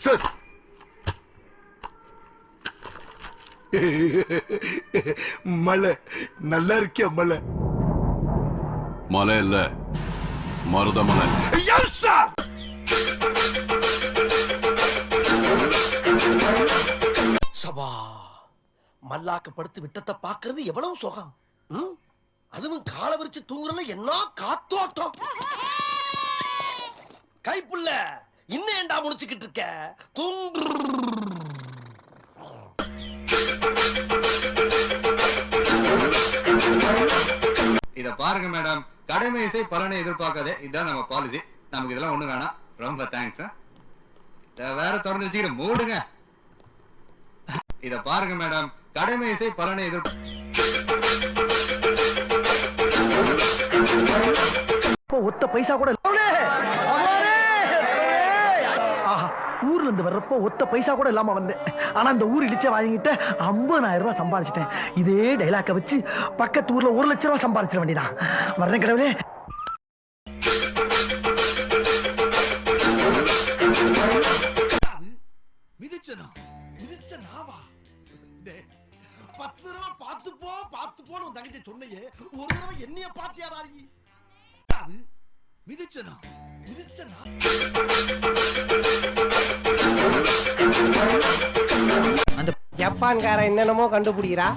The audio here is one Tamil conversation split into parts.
சார். மலை நல்லா இருக்கியா மலை மலை இல்ல மருதமலை சார்? சபா மல்லாக்க படுத்து விட்டத்தை பாக்குறது எவ்வளவு சுகம்? அதுவும் காலை விரிச்சு தூங்குறல என்ன காத்தோட்டம்? முடிச்சுக்கிட்டு இருக்க. தூங்கு. இத பாருங்க மேடம். கடமை இசை பலனை எதிர்பார்க்காதே. இதுதான் நம்ம பாலிசி நமக்கு இதெல்லாம் ஒண்ணு வேணாம். ரொம்ப தேங்க்ஸ் வேற திறந்து வச்சுக்கிற மூடுங்க. இத பாருங்க மேடம். கடமை இசை பலனை எதிர்ப்பு ஒத்த பைசா கூட ஆஹா, ஊர்ல இருந்து வர்றப்போ ஒத்த பைசா கூட இல்லாம வந்தேன். ஆனா இந்த ஊர் இடிச்ச வாங்கிட்ட ஐம்பதாயிரம் ரூபாய் சம்பாதிச்சிட்டேன். இதே டைலாக்க வச்சு பக்கத்து ஊர்ல ஒரு லட்ச ரூபாய் சம்பாதிச்சிட வேண்டியதான் வர்றேன் கடவுளே. மிதிச்சனா மிதிச்ச நாவா? பத்து தடவை பார்த்து போ பார்த்து போன்னு உன் தங்கச்சி சொன்னையே ஒரு தடவை என்னைய பாத்தியாடா நீ? அது மிதிச்சனா நா ஜப்பான்காரன் என்னென்னமோ கண்டுபிடிக்கிறா.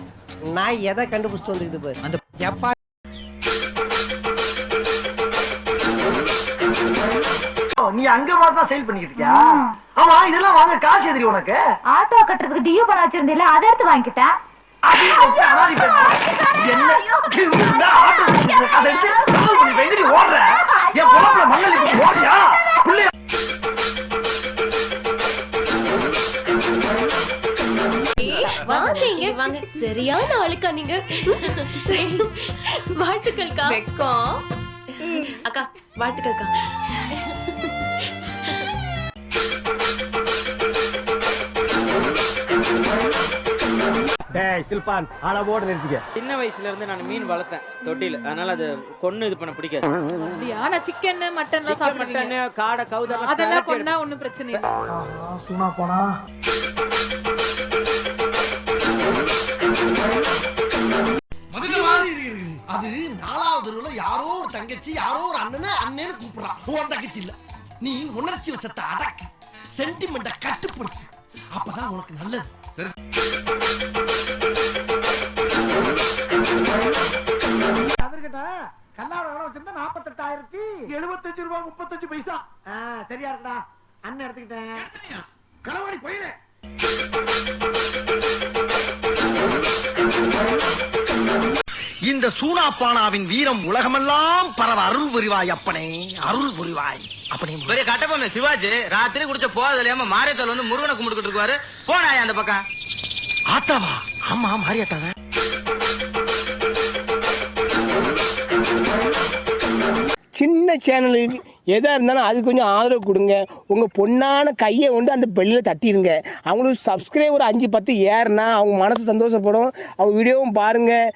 நான் எதை கண்டுபிடிச்சிட்டு வந்துக்குது பாரு. அந்த ஜப்பான் நீ அங்க பார்த்தா சேல் பண்ணிக்கிட்டு இருக்கியா? ஆமா இதெல்லாம் வாங்க காசு எதிரி உனக்கு. ஆட்டோ கட்டுறதுக்கு டியூ பணம் வச்சிருந்தீல அதை எடுத்து வாங்கிக்கிட்டேன். என்ன? ஆட்டோ அதை எடுத்து பண்ணி ஓடுற? என் பொழப்புல மண்ணல் ஓடுறியா? வாங்க இங்க வாங்க. சரியான ஆளுக்கா நீங்க. வாழ்த்துக்கள்க்கா. வெக்கம். அக்கா வாழ்த்துக்கள்க்கா. சில்பான் அளவோடு நிறுத்திக்க சின்ன வயசுல இருந்து நான் மீன் வளர்த்தேன் தொட்டில அதனால அது கொன்னு இது பண்ண பிடிக்காது. அப்படியா? நான் சிக்கன் மட்டன் மட்டன் காடை கவுதெல்லாம் அதெல்லாம் கொண்டா ஒண்ணும் பிரச்சனை இல்லை. சும்மா போனா. அது நாலாவது தெருவுல யாரோ ஒரு தங்கச்சி யாரோ ஒரு அண்ணனை அண்ணன்னு கூப்பிடுறான். உன் தங்கச்சி இல்ல. நீ உணர்ச்சி வச்சத்தை அடக்கு சென்டிமெண்ட கட்டுப்படுத்து. அப்பதான் உனக்கு நல்லது. வச்சிருந்தா நாற்பத்தெட்டாயிரத்தி எழுபத்தஞ்சு ரூபாய் முப்பத்தஞ்சு பைசா. ஆ, சரியா இருக்குடா. அண்ணன் எடுத்துக்கிட்டேன். களவாடி போயிரு இந்த சூனாப்பானாவின் வீரம் உலகமெல்லாம் பரவ அருள் புரிவாய் அப்பனே அருள் புரிவாய். அப்பனே பெரிய கட்டபொம்மன் சிவாஜி. ராத்திரி குடிச்ச போறது இல்லாம மாரியத்தல் வந்து முருகனை கும்பிட்டுக்கிட்டு இருக்காரு போனாயா அந்த பக்கம். ஆத்தாவா? ஆமா மாரியாத்தாவ? சின்ன சேனலுக்கு எதாக இருந்தாலும் அது கொஞ்சம் ஆதரவு கொடுங்க. உங்கள் பொண்ணான கையை கொண்டு அந்த பெல்லில் தட்டிடுங்க அவங்களுக்கு சப்ஸ்கிரைபர் அஞ்சு பத்து ஏறுனா அவங்க மனசு சந்தோஷப்படும். அவங்க வீடியோவும் பாருங்கள்